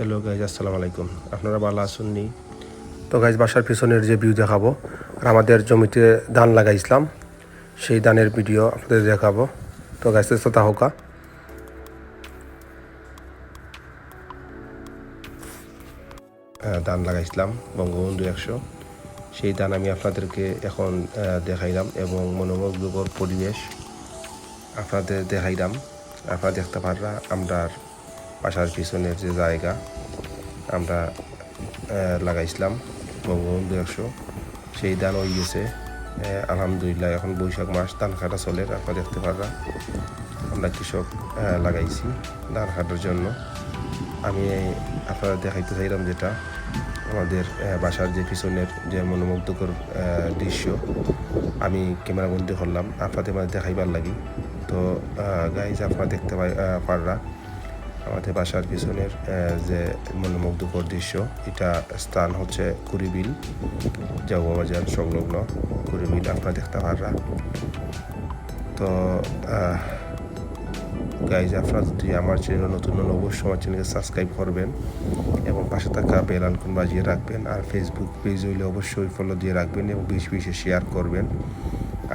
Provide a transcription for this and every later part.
Hello guys আসসালামু আলাইকুম। আপনারা ভালো আসুননি তো গাইজ বাসার পিছনের যে ভিউ দেখাবো, আর আমাদের জমিতে ধান লাগাইছিলাম সেই ধানের ভিডিও আপনাদের দেখাবো। তো গাইজ তো তাহকা ধান লাগাইছিলাম বঙ্গবন্ধু একশো। সেই ধান আমি আপনাদেরকে এখন দেখাইলাম এবং মনোমুগ্ধকর পরিবেশ আপনাদের দেখাইলাম। আপনারা দেখতে পাররা, আমরা বাসার পিছনের যে জায়গা, আমরা লাগাইছিলাম বঙ্গবন্ধু একশো। সেই ধান হয়ে গেছে। আলহামদুলিল্লাহ, এখন বৈশাখ মাস, ধান কাটা চলে আপনারা দেখতে পাররা আমরা কৃষক লাগাইছি ধান কাটার জন্য। আমি আপনারা দেখাইতে চাইলাম যেটা, আমাদের বাসার যে পিছনের যে মনোমুগ্ধকর দৃশ্য, আমি ক্যামেরাবন্দি করলাম। আপনাদের মাঝে দেখাইবার লাগি। তো গাইজ আপনারা দেখতে পাই পাররা। আমাদের বাসার পিছনের যে মনোমুগ্ধকর দৃশ্য, এটা স্থান হচ্ছে কুড়িবিল বাজার সংলগ্ন কুড়িবিল, আপনারা দেখতে পাররা। তো গাইজ আপনারা যদি আমার চ্যানেল নতুন হলে অবশ্যই আমার চ্যানেলকে সাবস্ক্রাইব করবেন এবং পাশে থাকা বেল আইকন বাজিয়ে রাখবেন আর ফেসবুক পেজ হইলে অবশ্যই ফলো দিয়ে রাখবেন এবং বেশি বেশি শেয়ার করবেন।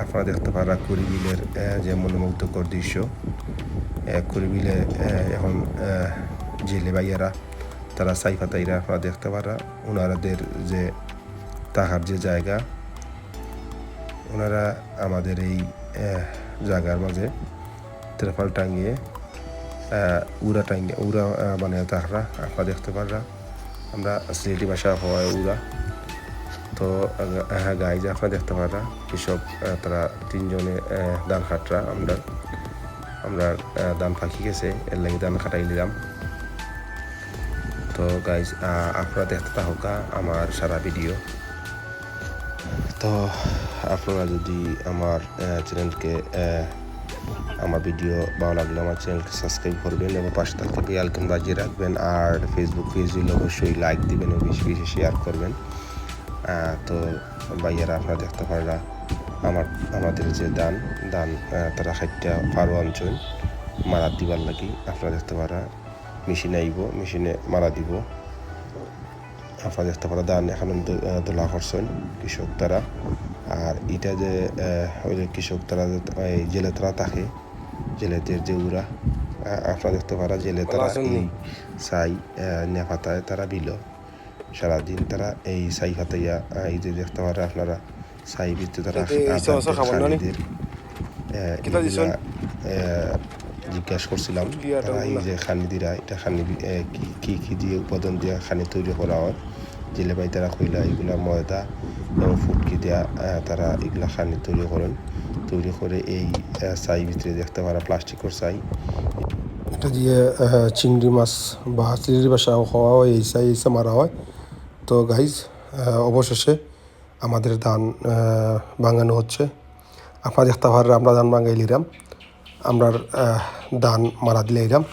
আপনারা দেখতে পারা কুড়িবিলের যে মনোমুগ্ধকর দৃশ্য। আহ, এখন জেলে ভাইয়ারা তারা সাইফাতাইরা আপনারা দেখতে পারা ওনারাদের যে তাহার যে জায়গা ওনারা আমাদের এই জায়গার মাঝে ত্রেপাল টাঙিয়ে উড়া টাঙিয়ে উড়া মানে তাহারা আপনারা দেখতে পাররা আমরা সিলেটি ভাষা হওয়ায় উড়া। তো হ্যাঁ গাই যে আপনারা দেখতে পাররা এসব তারা তিনজনে খাটরা আমরা আমরা ধান পাখি গেছে, এর লাগে ধান খাটাই নিলাম তো গাইজ আপনারা দেখতে থাকা আমার সারা ভিডিও তো আপনারা যদি আমার চ্যানেলকে আমার ভিডিও ভালো লাগলে আমার চ্যানেলকে সাবস্ক্রাইব করবেন এবং পাশে থাকতে বেলকন বাজিয়ে রাখবেন। আর ফেসবুক পেজ হলে অবশ্যই লাইক দিবেন এবং বেশি বেশি শেয়ার করবেন। তো ভাইয়ারা, আপনারা দেখতে পাররা আমার আমাদের যে দান দান তারা খাইটা পারো অঞ্চল মারা দিবার লাগি। আপনারা দেখতে পারা মেশিনে আইব মেশিনে মারা দিব। আপনারা দেখতে পারা ধান এখন দোলা করছেন কৃষক তারা। আর এটা যে কৃষক তারা যে এই জেলে তারা থাকে জেলেদের যে উরা আপনারা দেখতে পারা জেলে তারা এই সাই নেফাতায় তারা বিল। সারাদিন তারা এই সাই ফাতাইয়া এই যে দেখতে পারা আপনারা সাই ভিত্তি তারা আহ, জিজ্ঞাসা করছিলাম তারা এই যে খানি দিরা এটা খানি কি কি দিয়ে উপাদান দিয়ে খানি তৈরি করা হয় জেলে ভাই তারা কইলা এগুলা ময়দা এবং ফুটকি দেয়া তারা এগুলা খানি তৈরি করেন তৈরি করে এই ছাই ভিতরে দেখতে পারা প্লাস্টিকের ছাই এটা দিয়ে চিংড়ি মাছ বা চিংড়ি বাসা হওয়া হয় এই ছাই এই মারা হয় তো গাইজ অবশেষে আমাদের আহ, ভাঙানো হচ্ছে। আপনারা দেখতে আমরা ধান ভাঙাই লিরাম আমরা ধান মারা দিলে এরাম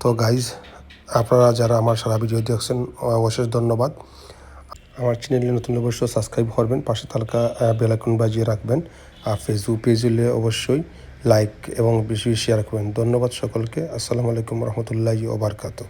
তো গাইজ আপনারা যারা আমার সারা ভিডিও দেখছেন অবশেষ ধন্যবাদ। আমার চ্যানেলে নতুন অবশ্যই সাবস্ক্রাইব করবেন পাশে তালকা বেলাকুন বাজিয়ে রাখবেন। আর ফেসবুক পেজ হলে অবশ্যই লাইক এবং বেশি শেয়ার করবেন। ধন্যবাদ সকলকে। আসসালামু আলাইকুম রহমতুল্লাহি ওবরকাতু